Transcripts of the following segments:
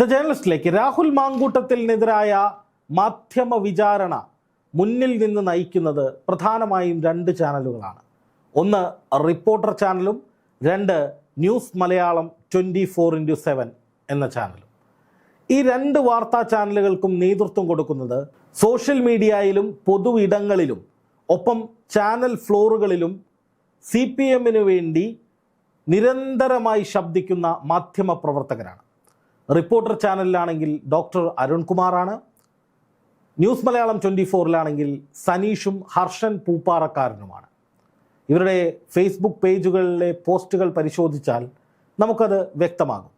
The ജേർണലിസ്റ്റിലേക്ക് Rahul മാങ്കൂട്ടത്തിനെതിരായ മാധ്യമ വിചാരണ മുന്നിൽ നിന്ന് നയിക്കുന്നത് പ്രധാനമായും രണ്ട് ചാനലുകളാണ്. ഒന്ന് റിപ്പോർട്ടർ ചാനലും രണ്ട് news Malayalam twenty four into seven എന്ന ചാനലും. ഈ രണ്ട് വാർത്താ ചാനലുകൾക്കും നേതൃത്വം കൊടുക്കുന്നത് സോഷ്യൽ മീഡിയയിലും പൊതു ഇടങ്ങളിലും ഒപ്പം ചാനൽ ഫ്ലോറുകളിലും സി പി എമ്മിന് വേണ്ടി നിരന്തരമായി ശബ്ദിക്കുന്ന മാധ്യമ പ്രവർത്തകരാണ്. റിപ്പോർട്ടർ ചാനലിലാണെങ്കിൽ ഡോക്ടർ അരുൺകുമാറാണ്. ന്യൂസ് മലയാളം ട്വന്റി ഫോറിലാണെങ്കിൽ സനീഷും ഹർഷൻ പൂപ്പാറക്കാരനുമാണ്. ഇവരുടെ ഫേസ്ബുക്ക് പേജുകളിലെ പോസ്റ്റുകൾ പരിശോധിച്ചാൽ നമുക്കത് വ്യക്തമാകും.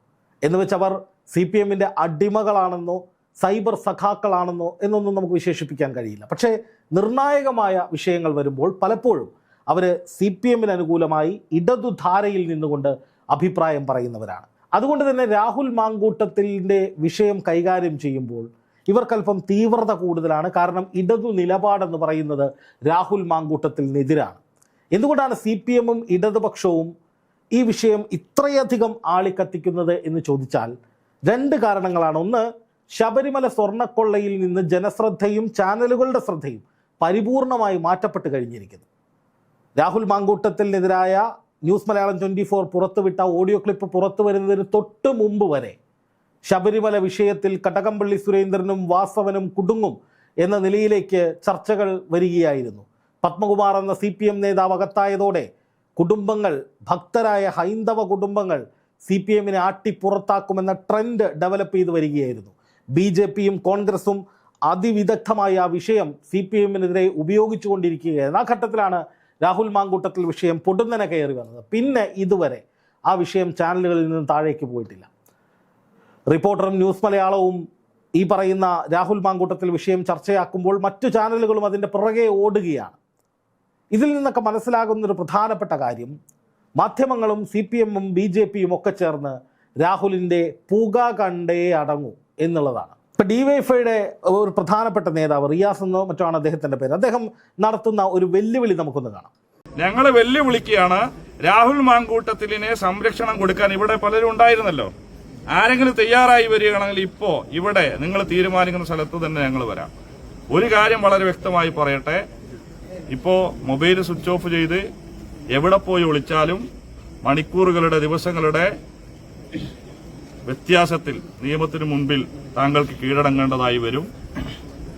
എന്ന് വെച്ച് അവർ സി പി എമ്മിന്റെ അടിമകളാണെന്നോ സൈബർ സഖാക്കളാണെന്നോ എന്നൊന്നും നമുക്ക് വിശേഷിപ്പിക്കാൻ കഴിയില്ല. പക്ഷേ നിർണായകമായ വിഷയങ്ങൾ വരുമ്പോൾ പലപ്പോഴും അവർ സി പി എമ്മിന് അനുകൂലമായി ഇടതുധാരയിൽ നിന്നുകൊണ്ട് അഭിപ്രായം പറയുന്നവരാണ്. അതുകൊണ്ട് തന്നെ രാഹുൽ മാങ്കൂട്ടത്തിന്റെ വിഷയം കൈകാര്യം ചെയ്യുമ്പോൾ ഇവർക്കല്പം തീവ്രത കൂടുതലാണ്. കാരണം ഇടതു നിലപാടെന്ന് പറയുന്നത് രാഹുൽ മാങ്കൂട്ടത്തിനെതിരാണ് എന്തുകൊണ്ടാണ് സി പി എമ്മും ഇടതുപക്ഷവും ഈ വിഷയം ഇത്രയധികം ആളിക്കത്തിക്കുന്നത് എന്ന് ചോദിച്ചാൽ രണ്ട് കാരണങ്ങളാണ്. ഒന്ന് ശബരിമല സ്വർണക്കൊള്ളയിൽ നിന്ന് ജനശ്രദ്ധയും ചാനലുകളുടെ ശ്രദ്ധയും പരിപൂർണമായി മാറ്റപ്പെട്ട് കഴിഞ്ഞിരിക്കുന്നു. രാഹുൽ മാങ്കൂട്ടത്തിനെതിരായ ന്യൂസ് മലയാളം ട്വന്റി ഫോർ പുറത്തുവിട്ട ഓഡിയോ ക്ലിപ്പ് പുറത്തു വരുന്നതിന് തൊട്ട് മുമ്പ് വരെ ശബരിമല വിഷയത്തിൽ കടകംപള്ളി സുരേന്ദ്രനും വാസവനും കുടുങ്ങും എന്ന നിലയിലേക്ക് ചർച്ചകൾ വരികയായിരുന്നു. പത്മകുമാർ എന്ന സി പി എം നേതാവ് അകത്തായതോടെ കുടുംബങ്ങൾ ഭക്തരായ ഹൈന്ദവ കുടുംബങ്ങൾ സി പി എമ്മിനെ ആട്ടിപ്പുറത്താക്കുമെന്ന ട്രെൻഡ് ഡെവലപ്പ് ചെയ്ത് വരികയായിരുന്നു. ബി ജെ പിയും കോൺഗ്രസും അതിവിദഗ്ധമായ ആ വിഷയം സി പി എമ്മിനെതിരെ ഉപയോഗിച്ചുകൊണ്ടിരിക്കുകയായിരുന്നു. ആ ഘട്ടത്തിലാണ് രാഹുൽ മാങ്കൂട്ടത്തിൽ വിഷയം പൊടുന്നനെ കയറി വന്നത്. പിന്നെ ഇതുവരെ ആ വിഷയം ചാനലുകളിൽ നിന്ന് താഴേക്ക് പോയിട്ടില്ല. റിപ്പോർട്ടറും ന്യൂസ് മലയാളവും ഈ പറയുന്ന രാഹുൽ മാങ്കൂട്ടത്തിൽ വിഷയം ചർച്ചയാക്കുമ്പോൾ മറ്റു ചാനലുകളും അതിന്റെ പുറകെ ഓടുകയാണ്. ഇതിൽ നിന്നൊക്കെ മനസ്സിലാകുന്നൊരു പ്രധാനപ്പെട്ട കാര്യം മാധ്യമങ്ങളും സി പി എമ്മും ബി ജെ പിയും ഒക്കെ ചേർന്ന് രാഹുലിന്റെ പുക കണ്ടേ അടങ്ങൂ എന്നുള്ളതാണ്. ഇപ്പം ഡിവൈഫൈയുടെ ഒരു പ്രധാനപ്പെട്ട നേതാവ് റിയാസ് എന്നോ മറ്റോ ആണ് അദ്ദേഹത്തിന്റെ പേര്. അദ്ദേഹം നടത്തുന്ന ഒരു വെല്ലുവിളി നമുക്കൊന്ന് കാണാം. ഞങ്ങൾ വെല്ലുവിളിക്കുകയാണ് രാഹുൽ മാങ്കൂട്ടത്തിലിനെ സംരക്ഷണം കൊടുക്കാൻ ഇവിടെ പലരും ഉണ്ടായിരുന്നല്ലോ. ആരെങ്കിലും തയ്യാറായി വരികയാണെങ്കിൽ ഇപ്പോ ഇവിടെ നിങ്ങൾ തീരുമാനിക്കുന്ന സ്ഥലത്ത് തന്നെ ഞങ്ങൾ വരാം. ഒരു കാര്യം വളരെ വ്യക്തമായി പറയട്ടെ. ഇപ്പോ മൊബൈൽ സ്വിച്ച് ഓഫ് ചെയ്ത് എവിടെ പോയി ഒളിച്ചാലും മണിക്കൂറുകളുടെ ദിവസങ്ങളുടെ വ്യത്യാസത്തിൽ നിയമത്തിന് മുൻപിൽ താങ്കൾക്ക് കീഴടങ്ങേണ്ടതായി വരും.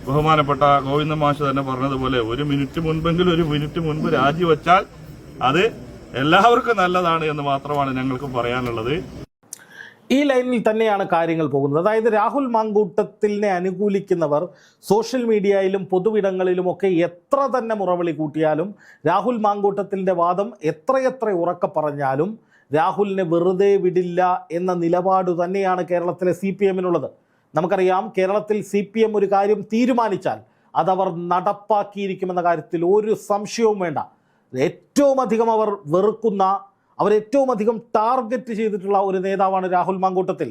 ബഹുമാനപ്പെട്ട ഗോവിന്ദ മാഷ് തന്നെ പറഞ്ഞതുപോലെ ഒരു മിനിറ്റ് മുൻപെങ്കിലും ഒരു മിനിറ്റ് മുൻപ് രാജിവെച്ചാൽ അത് എല്ലാവർക്കും നല്ലതാണ് എന്ന് മാത്രമാണ് ഞങ്ങൾക്ക് പറയാനുള്ളത്. ഈ ലൈനിൽ തന്നെയാണ് കാര്യങ്ങൾ പോകുന്നത്. അതായത് രാഹുൽ മാങ്കൂട്ടത്തിനെ അനുകൂലിക്കുന്നവർ സോഷ്യൽ മീഡിയയിലും പൊതുവിടങ്ങളിലും ഒക്കെ എത്ര തന്നെ മുറവിളി കൂട്ടിയാലും രാഹുൽ മാങ്കൂട്ടത്തിന്റെ വാദം എത്രയെത്ര ഉറക്കെ പറഞ്ഞാലും രാഹുലിനെ വെറുതെ വിടില്ല എന്ന നിലപാട് തന്നെയാണ് കേരളത്തിലെ സി പി എമ്മിനുള്ളത്. നമുക്കറിയാം കേരളത്തിൽ സി പി എം ഒരു കാര്യം തീരുമാനിച്ചാൽ അതവർ നടപ്പാക്കിയിരിക്കുമെന്ന കാര്യത്തിൽ ഒരു സംശയവും വേണ്ട. ഏറ്റവും അധികം അവർ വെറുക്കുന്ന അവർ ഏറ്റവും അധികം ടാർഗറ്റ് ചെയ്തിട്ടുള്ള ഒരു നേതാവാണ് രാഹുൽ മാങ്കൂട്ടത്തിൽ.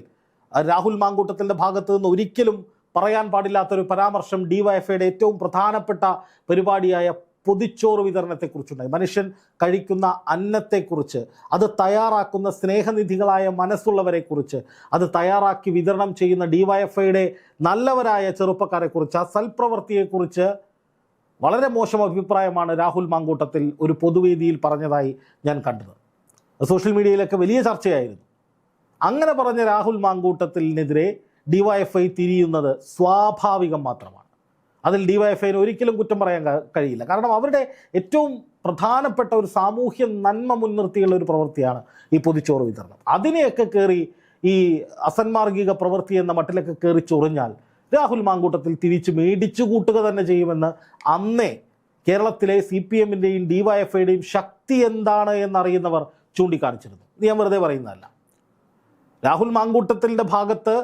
രാഹുൽ മാങ്കൂട്ടത്തിന്റെ ഭാഗത്തു നിന്ന് ഒരിക്കലും പറയാൻ പാടില്ലാത്തൊരു പരാമർശം ഡി വൈഎഫ്ഐയുടെ ഏറ്റവും പ്രധാനപ്പെട്ട പരിപാടിയായ പൊതിച്ചോറ് വിതരണത്തെക്കുറിച്ചുണ്ടായി. മനുഷ്യൻ കഴിക്കുന്ന അന്നത്തെക്കുറിച്ച് അത് തയ്യാറാക്കുന്ന സ്നേഹനിധികളായ മനസ്സുള്ളവരെക്കുറിച്ച് അത് തയ്യാറാക്കി വിതരണം ചെയ്യുന്ന ഡിവൈഎഫ്ഐയുടെ നല്ലവരായ ചെറുപ്പക്കാരെക്കുറിച്ച് ആ സൽപ്രവൃത്തിയെക്കുറിച്ച് വളരെ മോശം അഭിപ്രായമാണ് രാഹുൽ മാങ്കൂട്ടത്തിൽ ഒരു പൊതുവേദിയിൽ പറഞ്ഞതായി ഞാൻ കണ്ടത്. സോഷ്യൽ മീഡിയയിലൊക്കെ വലിയ ചർച്ചയായിരുന്നു. അങ്ങനെ പറഞ്ഞ രാഹുൽ മാങ്കൂട്ടത്തിനെതിരെ ഡിവൈഎഫ്ഐ തിരിയുന്നത് സ്വാഭാവികം മാത്രമാണ്. അതിൽ ഡിവൈഎഫ്ഐന് ഒരിക്കലും കുറ്റം പറയാൻ കഴിയില്ല. കാരണം അവരുടെ ഏറ്റവും പ്രധാനപ്പെട്ട ഒരു സാമൂഹ്യ നന്മ മുൻനിർത്തിയുള്ള ഒരു പ്രവൃത്തിയാണ് ഈ പൊതിച്ചോറ് വിതരണം. അതിനെയൊക്കെ കയറി ഈ അസന്മാർഗിക പ്രവൃത്തി എന്ന മട്ടിലൊക്കെ കയറി ചൊറിഞ്ഞാൽ രാഹുൽ മാങ്കൂട്ടത്തിൽ തിരിച്ച് മേടിച്ചു കൂട്ടുക തന്നെ ചെയ്യുമെന്ന് അന്നേ കേരളത്തിലെ സി പി എമ്മിന്റെയും ഡിവൈഎഫ്ഐയുടെയും ശക്തി എന്താണ് എന്നറിയുന്നവർ ചൂണ്ടിക്കാണിച്ചിരുന്നു. ഇത് ഞാൻ വെറുതെ പറയുന്നതല്ല. രാഹുൽ മാങ്കൂട്ടത്തിന്റെ ഭാഗത്ത്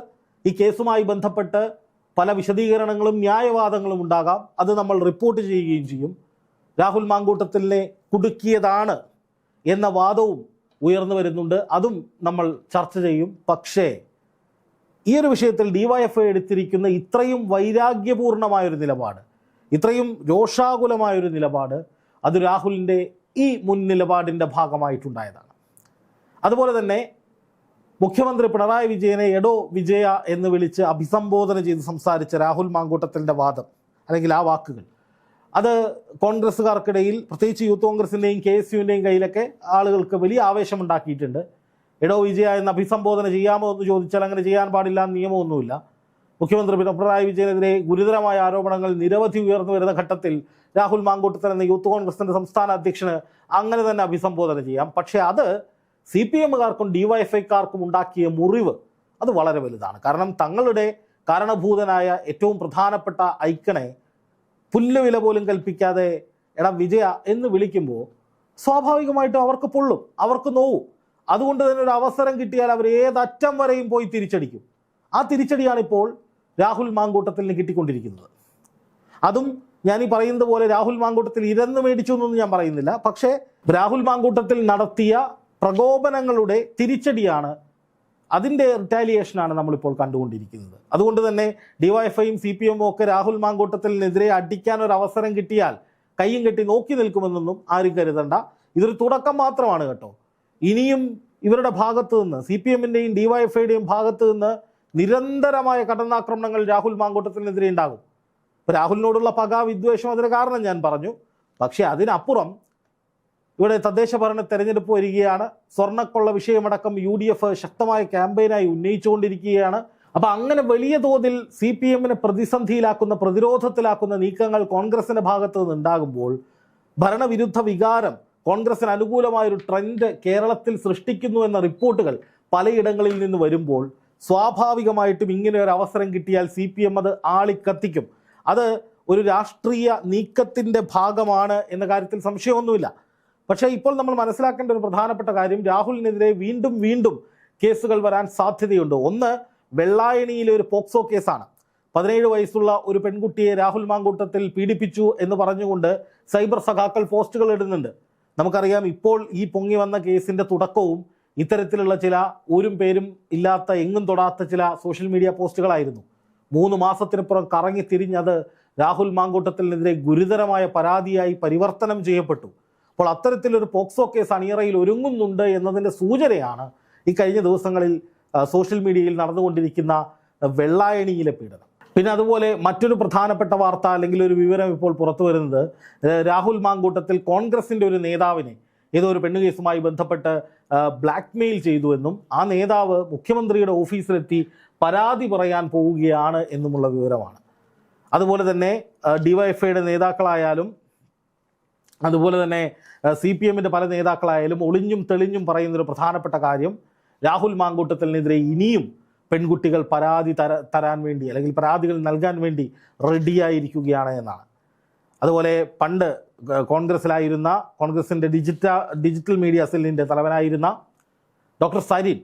ഈ കേസുമായി ബന്ധപ്പെട്ട് പല വിശദീകരണങ്ങളും ന്യായവാദങ്ങളും ഉണ്ടാകാം. അത് നമ്മൾ റിപ്പോർട്ട് ചെയ്യുകയും ചെയ്യും. രാഹുൽ മാങ്കൂട്ടത്തിലിനെ കുടുക്കിയതാണ് എന്ന വാദവും ഉയർന്നു വരുന്നുണ്ട്. അതും നമ്മൾ ചർച്ച ചെയ്യും. പക്ഷേ ഈ ഒരു വിഷയത്തിൽ ഡിവൈഎഫ്ഐ എടുത്തിരിക്കുന്ന ഇത്രയും വൈരാഗ്യപൂർണമായൊരു നിലപാട് ഇത്രയും രോഷാകുലമായൊരു നിലപാട് അത് രാഹുലിന്റെ ഈ മുൻ നിലപാടിന്റെ ഭാഗമായിട്ടുണ്ടായതാണ്. അതുപോലെ തന്നെ മുഖ്യമന്ത്രി പിണറായി വിജയനെ എടോ വിജയ എന്ന് വിളിച്ച് അഭിസംബോധന ചെയ്ത് സംസാരിച്ച രാഹുൽ മാങ്കൂട്ടത്തിന്റെ വാദം അല്ലെങ്കിൽ ആ വാക്കുകൾ. അത് കോൺഗ്രസ്സുകാർക്കിടയിൽ പ്രത്യേകിച്ച് യൂത്ത് കോൺഗ്രസിന്റെയും കെ എസ് യുവിന്റെയും കയ്യിലൊക്കെ ആളുകൾക്ക് വലിയ ആവേശമുണ്ടാക്കിയിട്ടുണ്ട്. എടോ വിജയ എന്ന് അഭിസംബോധന ചെയ്യാമോ എന്ന് ചോദിച്ചാൽ അങ്ങനെ ചെയ്യാൻ പാടില്ല നിയമമൊന്നുമില്ല. മുഖ്യമന്ത്രി പിണറായി വിജയനെതിരെ ഗുരുതരമായ ആരോപണങ്ങൾ നിരവധി ഉയർന്നു വരുന്ന ഘട്ടത്തിൽ രാഹുൽ മാങ്കൂട്ടത്തിൽ എന്ന യൂത്ത് കോൺഗ്രസിന്റെ സംസ്ഥാന അധ്യക്ഷന് അങ്ങനെ തന്നെ അഭിസംബോധന ചെയ്യാം. പക്ഷേ അത് സി പി എമ്മുകാർക്കും ഡിവൈഎഫ്ഐക്കാർക്കും ഉണ്ടാക്കിയ മുറിവ് അത് വളരെ വലുതാണ്. കാരണം തങ്ങളുടെ കാരണഭൂതനായ ഏറ്റവും പ്രധാനപ്പെട്ട ഐക്കണെ പുല്ലുവില പോലും കൽപ്പിക്കാതെ എടാ വിജയ എന്ന് വിളിക്കുമ്പോൾ സ്വാഭാവികമായിട്ടും അവർക്ക് പൊള്ളും അവർക്ക് നോവും. അതുകൊണ്ട് തന്നെ ഒരു അവസരം കിട്ടിയാൽ അവർ ഏതറ്റം വരെയും പോയി തിരിച്ചടിക്കും. ആ തിരിച്ചടിയാണ് ഇപ്പോൾ രാഹുൽ മാങ്കൂട്ടത്തിന് കിട്ടിക്കൊണ്ടിരിക്കുന്നത്. അതും ഞാൻ ഈ പറയുന്നത് പോലെ രാഹുൽ മാങ്കൂട്ടത്തിൽ ഇരന്ന് മേടിച്ചു എന്നൊന്നും ഞാൻ പറയുന്നില്ല. പക്ഷേ രാഹുൽ മാങ്കൂട്ടത്തിൽ നടത്തിയ പ്രകോപനങ്ങളുടെ തിരിച്ചടിയാണ്. അതിന്റെ റിറ്റാലിയേഷനാണ് നമ്മളിപ്പോൾ കണ്ടുകൊണ്ടിരിക്കുന്നത്. അതുകൊണ്ട് തന്നെ ഡിവൈഎഫ്ഐയും സി പി എമ്മും ഒക്കെ രാഹുൽ മാങ്കൂട്ടത്തിനെതിരെ അടിക്കാൻ ഒരു അവസരം കിട്ടിയാൽ കയ്യും കെട്ടി നോക്കി നിൽക്കുമെന്നൊന്നും ആരും കരുതണ്ട. ഇതൊരു തുടക്കം മാത്രമാണ് കേട്ടോ. ഇനിയും ഇവരുടെ ഭാഗത്ത് നിന്ന് സി പി എമ്മിന്റെയും ഡിവൈഎഫ്ഐയുടെയും ഭാഗത്ത് നിന്ന് നിരന്തരമായ കടന്നാക്രമണങ്ങൾ രാഹുൽ മാങ്കൂട്ടത്തിനെതിരെ ഉണ്ടാകും. രാഹുലിനോടുള്ള പക വിദ്വേഷം അതിന് കാരണം ഞാൻ പറഞ്ഞു. പക്ഷേ അതിനപ്പുറം ഇവിടെ തദ്ദേശ ഭരണ തെരഞ്ഞെടുപ്പ് വരികയാണ്. സ്വർണക്കൊള്ള വിഷയമടക്കം യു ഡി എഫ് ശക്തമായ ക്യാമ്പയിനായി ഉന്നയിച്ചുകൊണ്ടിരിക്കുകയാണ്. അപ്പൊ അങ്ങനെ വലിയ തോതിൽ സി പി എമ്മിനെ പ്രതിസന്ധിയിലാക്കുന്ന പ്രതിരോധത്തിലാക്കുന്ന നീക്കങ്ങൾ കോൺഗ്രസിന്റെ ഭാഗത്ത് നിന്ന് ഉണ്ടാകുമ്പോൾ ഭരണവിരുദ്ധ വികാരം കോൺഗ്രസിന് അനുകൂലമായ ഒരു ട്രെൻഡ് കേരളത്തിൽ സൃഷ്ടിക്കുന്നു എന്ന റിപ്പോർട്ടുകൾ പലയിടങ്ങളിൽ നിന്ന് വരുമ്പോൾ സ്വാഭാവികമായിട്ടും ഇങ്ങനെ ഒരു അവസരം കിട്ടിയാൽ സി പി എം അത് ആളിക്കത്തിക്കും. അത് ഒരു രാഷ്ട്രീയ നീക്കത്തിന്റെ ഭാഗമാണ് എന്ന കാര്യത്തിൽ സംശയമൊന്നുമില്ല. പക്ഷേ ഇപ്പോൾ നമ്മൾ മനസ്സിലാക്കേണ്ട ഒരു പ്രധാനപ്പെട്ട കാര്യം രാഹുലിനെതിരെ വീണ്ടും വീണ്ടും കേസുകൾ വരാൻ സാധ്യതയുണ്ട്. ഒന്ന് വെള്ളായണിയിലെ ഒരു പോക്സോ കേസാണ്. പതിനേഴ് വയസ്സുള്ള ഒരു പെൺകുട്ടിയെ രാഹുൽ മാങ്കൂട്ടത്തിൽ പീഡിപ്പിച്ചു എന്ന് പറഞ്ഞുകൊണ്ട് സൈബർ സഖാക്കൾ പോസ്റ്റുകൾ ഇടുന്നുണ്ട്. നമുക്കറിയാം ഇപ്പോൾ ഈ പൊങ്ങി വന്ന കേസിന്റെ തുടക്കവും ഇത്തരത്തിലുള്ള ചില ഊരും പേരും ഇല്ലാത്ത എങ്ങും തൊടാത്ത ചില സോഷ്യൽ മീഡിയ പോസ്റ്റുകളായിരുന്നു. മൂന്ന് മാസത്തിനപ്പുറം കറങ്ങി തിരിഞ്ഞത് രാഹുൽ മാങ്കൂട്ടത്തിനെതിരെ ഗുരുതരമായ പരാതിയായി പരിവർത്തനം ചെയ്യപ്പെട്ടു. അപ്പോൾ അത്തരത്തിലൊരു പോക്സോ കേസ് അണിയറയിൽ ഒരുങ്ങുന്നുണ്ട് എന്നതിന്റെ സൂചനയാണ് ഈ കഴിഞ്ഞ ദിവസങ്ങളിൽ സോഷ്യൽ മീഡിയയിൽ നടന്നുകൊണ്ടിരിക്കുന്ന വെള്ളായണിയിലെ പീഡനം. പിന്നെ അതുപോലെ മറ്റൊരു പ്രധാനപ്പെട്ട വാർത്ത അല്ലെങ്കിൽ ഒരു വിവരം ഇപ്പോൾ പുറത്തു വരുന്നത് രാഹുൽ മാങ്കൂട്ടത്തിൽ കോൺഗ്രസിന്റെ ഒരു നേതാവിനെ ഏതോ ഒരു പെണ്ണു കേസുമായി ബന്ധപ്പെട്ട് ബ്ലാക്ക് മെയിൽ ചെയ്തു ആ നേതാവ് മുഖ്യമന്ത്രിയുടെ ഓഫീസിലെത്തി പരാതി പറയാൻ പോവുകയാണ് എന്നുമുള്ള വിവരമാണ്. അതുപോലെ തന്നെ ഡിവൈഎഫ്ഐയുടെ നേതാക്കളായാലും അതുപോലെ തന്നെ സി പി എമ്മിന്റെ പല നേതാക്കളായാലും ഒളിഞ്ഞും തെളിഞ്ഞും പറയുന്നൊരു പ്രധാനപ്പെട്ട കാര്യം രാഹുൽ മാങ്കൂട്ടത്തിനെതിരെ ഇനിയും പെൺകുട്ടികൾ പരാതി തര തരാൻ വേണ്ടി അല്ലെങ്കിൽ പരാതികൾ നൽകാൻ വേണ്ടി റെഡിയായിരിക്കുകയാണ് എന്നാണ്. അതുപോലെ പണ്ട് കോൺഗ്രസ്സിലായിരുന്ന കോൺഗ്രസിന്റെ ഡിജിറ്റ ഡിജിറ്റൽ മീഡിയ സെല്ലിന്റെ തലവനായിരുന്ന ഡോക്ടർ സരിൻ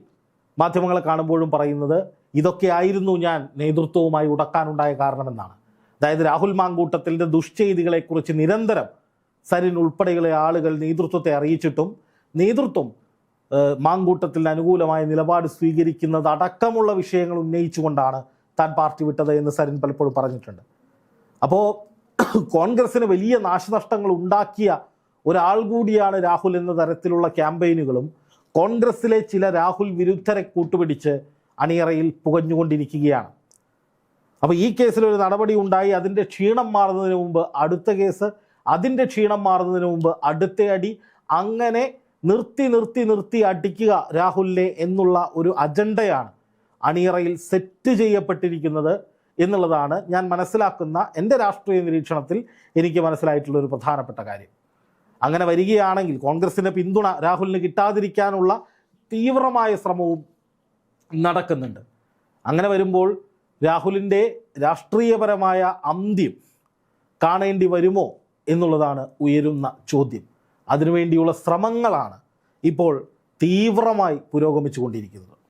മാധ്യമങ്ങളെ കാണുമ്പോഴും പറയുന്നത് ഇതൊക്കെ ആയിരുന്നു ഞാൻ നേതൃത്വവുമായി ഉടക്കാനുണ്ടായ കാരണമെന്നാണ്. അതായത് രാഹുൽ മാങ്കൂട്ടത്തിന്റെ ദുഷ്ചെയ്തികളെക്കുറിച്ച് നിരന്തരം സരിൻ ഉൾപ്പെടെയുള്ള ആളുകൾ നേതൃത്വത്തെ അറിയിച്ചിട്ടും നേതൃത്വം മാങ്കൂട്ടത്തിൽ അനുകൂലമായ നിലപാട് സ്വീകരിക്കുന്നത് അടക്കമുള്ള വിഷയങ്ങൾ ഉന്നയിച്ചുകൊണ്ടാണ് താൻ പാർട്ടി വിട്ടത് എന്ന് സരിൻ പലപ്പോഴും പറഞ്ഞിട്ടുണ്ട്. അപ്പോൾ കോൺഗ്രസിന് വലിയ നാശനഷ്ടങ്ങൾ ഉണ്ടാക്കിയ ഒരാൾ കൂടിയാണ് രാഹുൽ എന്ന തരത്തിലുള്ള ക്യാമ്പയിനുകളും കോൺഗ്രസിലെ ചില രാഹുൽ വിരുദ്ധരെ കൂട്ടുപിടിച്ച് അണിയറയിൽ പുകഞ്ഞുകൊണ്ടിരിക്കുകയാണ്. അപ്പോൾ ഈ കേസിൽ ഒരു നടപടി ഉണ്ടായി അതിന്റെ ക്ഷീണം മാറുന്നതിന് മുമ്പ് അടുത്ത കേസ് അതിന്റെ ക്ഷീണം മാറുന്നതിന് മുമ്പ് അടുത്ത അടി അങ്ങനെ നിർത്തി നിർത്തി നിർത്തി അടിക്കുക രാഹുലിനെ എന്നുള്ള ഒരു അജണ്ടയാണ് അണിയറയിൽ സെറ്റ് ചെയ്യപ്പെട്ടിരിക്കുന്നത് എന്നുള്ളതാണ് ഞാൻ മനസ്സിലാക്കുന്ന എന്റെ രാഷ്ട്രീയ നിരീക്ഷണത്തിൽ എനിക്ക് മനസ്സിലായിട്ടുള്ള ഒരു പ്രധാനപ്പെട്ട കാര്യം. അങ്ങനെ വരികയാണെങ്കിൽ കോൺഗ്രസിന്റെ പിന്തുണ രാഹുലിന് കിട്ടാതിരിക്കാനുള്ള തീവ്രമായ ശ്രമവും നടക്കുന്നുണ്ട്. അങ്ങനെ വരുമ്പോൾ രാഹുലിന്റെ രാഷ്ട്രീയപരമായ അന്ത്യം കാണേണ്ടി വരുമോ? എന്നുള്ളതാണ് ഉയരുന്ന ചോദ്യം. അതിനുവേണ്ടിയുള്ള ശ്രമങ്ങളാണ് ഇപ്പോൾ തീവ്രമായി പുരോഗമിച്ചുകൊണ്ടിരിക്കുന്നത്.